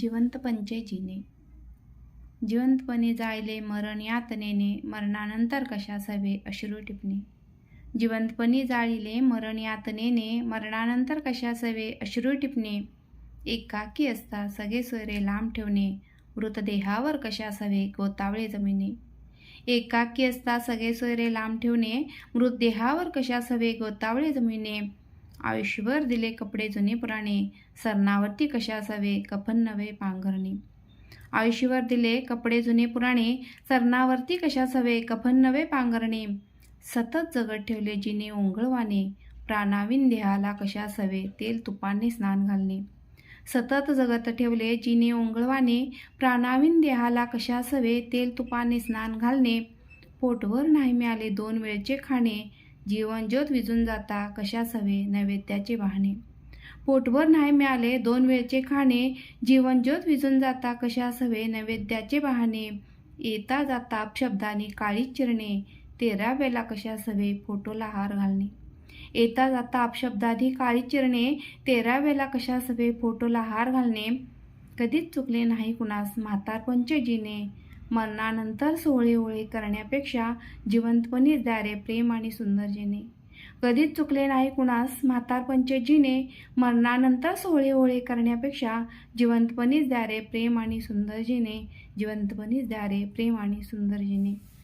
जिवंत पंचेजीने. जिवंतपणे जायले मरण यातनेने मरणानंतर कशा सवे अश्रू टिपणे. जिवंतपणी जाळीले मरण यातनेने मरणानंतर कशा सवे अश्रू टिपणे. एकाकी असता सगळे सोयरे लांब ठेवणे. मृतदेहावर कशा सवे गोतावळे जमिने. एकाकी असता सगळे सोयरे लांब ठेवणे. मृतदेहावर कशा सवे गोतावळे जमिने. आयुष्यभर दिले कपडे जुने पुराणे सरणावरती कशा असावे कफन नवे पांघरणे. आयुष्यभर दिले कपडे जुने पुराणे सरणावरती कशा असावे कफन नवे पांघरणे. सतत जगत ठेवले जिने ओंगळवाने प्राणाविन देहाला कशा असावे तेल तुपाने स्नान घालणे. सतत जगत ठेवले जिने ओंगळवाने प्राणाविन देहाला कशा असावे तेल तुपाने स्नान घालणे. पोटवर नाही मिळाले दोन वेळचे खाणे जीवन ज्योत विजून जाता कशास हवे नैवेद्याचे वाहणे पोटभर नाही मिळाले दोन वेळचे खाणे जीवन ज्योत विजून जाता कशास हवे नैवेद्याचे वाहणे येता जाता शब्दाने काळी चिरणे तेरा वेळा कशास हवे फोटोला हार घालणे. येता जाता अपशब्दाधी काळी चिरणे तेरा वेळा कशास हवे फोटोला हार घालणे. कधीच चुकले नाही कुणास म्हातारपंच जिने मरणानंतर सोहळे ओळे करण्यापेक्षा जिवंतपणीच द्यारे प्रेम आणि सुंदरजीने. कधीच चुकले नाही कुणास म्हातारपंचे जिने मरणानंतर सोहळे ओळे करण्यापेक्षा जिवंतपणीच द्यारे प्रेम आणि सुंदरजीने. जिवंतपणीच द्यारे प्रेम आणि सुंदरजीने.